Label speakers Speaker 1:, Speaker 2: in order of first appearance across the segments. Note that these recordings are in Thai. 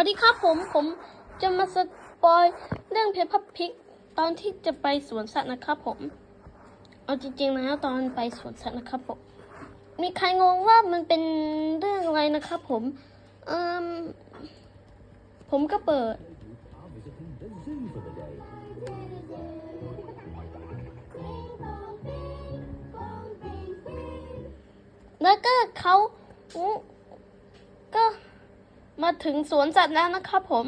Speaker 1: วัสดีครับผมผมจะมาสปอยเรื่องเพปพับพิกตอนที่จะไปสวนสัตว์นะครับผม เอาจริงๆแล้วตอนไปสวนสัตว์นะครับผม มีใครงงว่ามันเป็นเรื่องอะไรนะครับผมเอมผมก็เปิด แล้วก็เขา มาถึงสวนสัตว์แล้วนะครับผม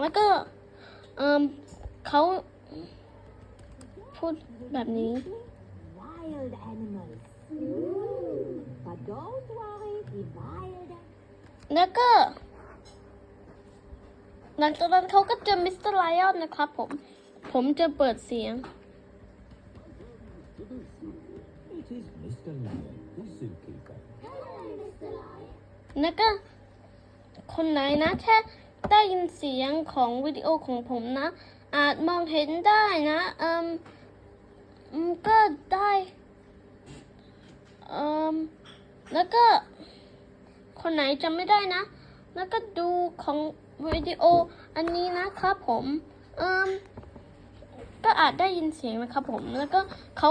Speaker 1: แล้วก็เอมเขาพูดแบบนี้
Speaker 2: wild animals. But don't worry, the wild
Speaker 1: แล้วก็ หลังจากนั้นเขาก็เจอมิสเตอร์ไลออนนะครับผม ผมจะเปิดเสียง
Speaker 3: It is Mr. Lion, the zookeeper.
Speaker 1: แล้วก็ คนไหนนะแค่ได้ยินเสียงของวิดีโอของผมนะ อาจมองเห็นได้นะเอืมอมก็ได้เอืมแล้วก็ คนไหนจำไม่ได้นะ แล้วก็ดูของวิดีโออันนี้นะครับผมเอืมก็อาจได้ยินเสียงนะครับผม แล้วก็เขา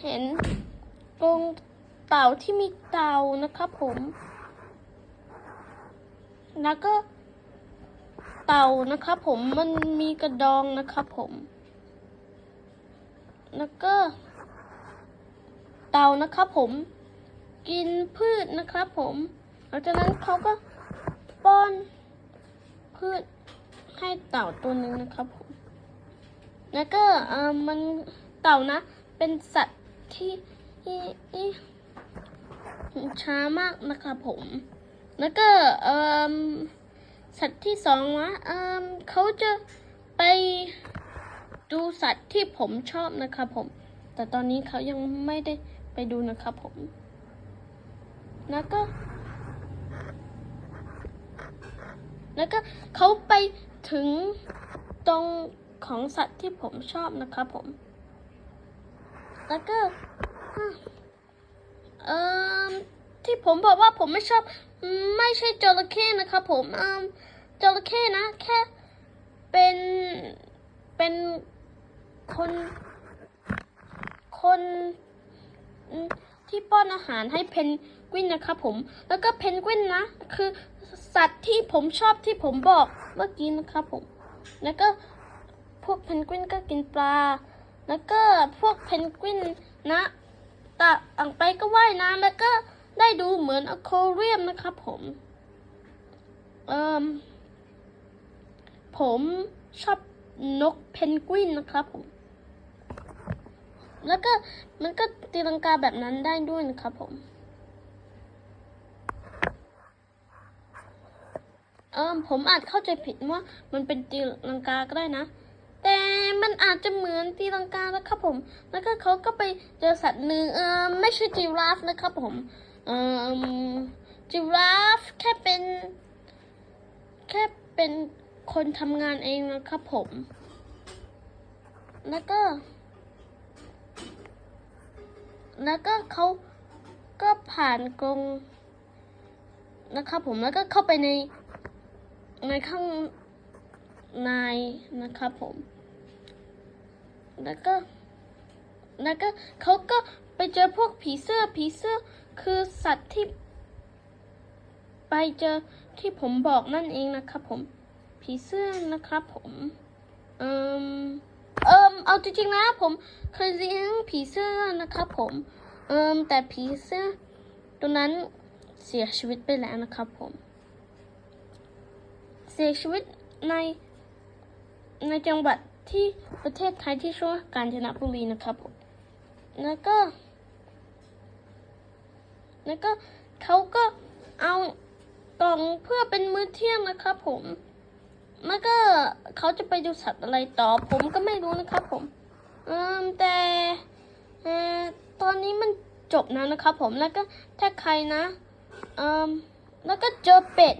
Speaker 1: เห็นกรงเต่าที่มีเต่านะครับผม แล้วก็เต่านะครับผมมันมีกระดองนะครับผม แล้วก็ เต่านะครับผม กินพืชนะครับผมหลังจากนั้นเขาก็ป้อนพืชให้เต่าตัวหนึ่งนะครับผม แล้วก็เออมันเต่านะ เป็นสัตว์ที่ที่ช้ามากนะครับผม แล้วก็เอ่ม สัตว์ที่สองนะเอ่มเขาจะไปดูสัตว์ที่ผมชอบนะครับผม แต่ตอนนี้เขายังไม่ได้ไปดูนะครับผม แล้วก็ แล้วก็เขาไปถึงตรงของสัตว์ที่ผมชอบนะครับผม แล้วก็เอ่อที่ผมบอกว่าผมไม่ชอบ ไม่ใช่จระเข้นะครับผมเอ่อ จระเข้นะ แค่เป็นเป็นคนคนที่ป้อนอาหารให้เพนกวินนะครับผม แล้วก็เพนกวินนะ คือสัตว์ที่ผมชอบที่ผมบอกเมื่อกี้นะครับผม แล้วก็พวกเพนกวินก็กินปลา แล้วก็พวกเพนกวินนะต่างไปก็ว่ายน้ำแล้วก็ได้ดูเหมือนอควาเรียมนะครับผม เอ่ม ผมชอบนกเพนกวินนะครับผม แล้วก็มันก็ตีลังกาแบบนั้นได้ด้วยนะครับผม เออผมอาจเข้าใจผิดว่ามันเป็นตีลังกาก็ได้นะ แต่มันอาจจะเหมือนตีลังกานะครับผม แล้วก็เขาก็ไปเจอสัตว์หนึ่งเออไม่ใช่จีราฟนะครับผม เออจีราฟแค่เป็น แค่เป็น คนทำงานเองนะครับผม แล้วก็ แล้วก็เขาก็ผ่านกรงนะครับผมแล้วก็เข้าไปในในข้างในนะครับผม แล้วก็ แล้วก็เขาก็ไปเจอพวกผีเสื้อผีเสื้อคือสัตว์ที่ ไปเจอที่ผมบอกนั่นเองนะครับผม ผีเสื้อนะครับผมเอิมเอิมเอาจริงๆนะผมเคยเลี้ยงผีเสื้อนะครับผมเอิมแต่ผีเสื้อตัวนั้นเสียชีวิตไปแล้วนะครับผม เสียชีวิตในในจังหวัดที่ประเทศไทยที่ชื่อว่ากาญจนบุรีนะครับผม แล้วก็ แล้วก็เขาก็เอากล่องเพื่อเป็นมื้อเที่ยงนะครับผม แล้วก็เขาจะไปดูสัตว์อะไรต่อ ผมก็ไม่รู้นะครับผมอืมแต่เอ่อตอนนี้มันจบแล้วนะครับผมแล้วก็ถ้าใครนะอืมแล้วก็เจอเป็ด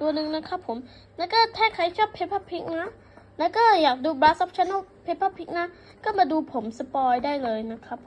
Speaker 1: ตัวหนึ่งนะครับผม แล้วก็ถ้าใครชอบเพป p าพิกนะ แล้วก็อยากดู Blast of Channel เพป p าพิกนะ ก็มาดูผมสปอยได้เลยนะครับ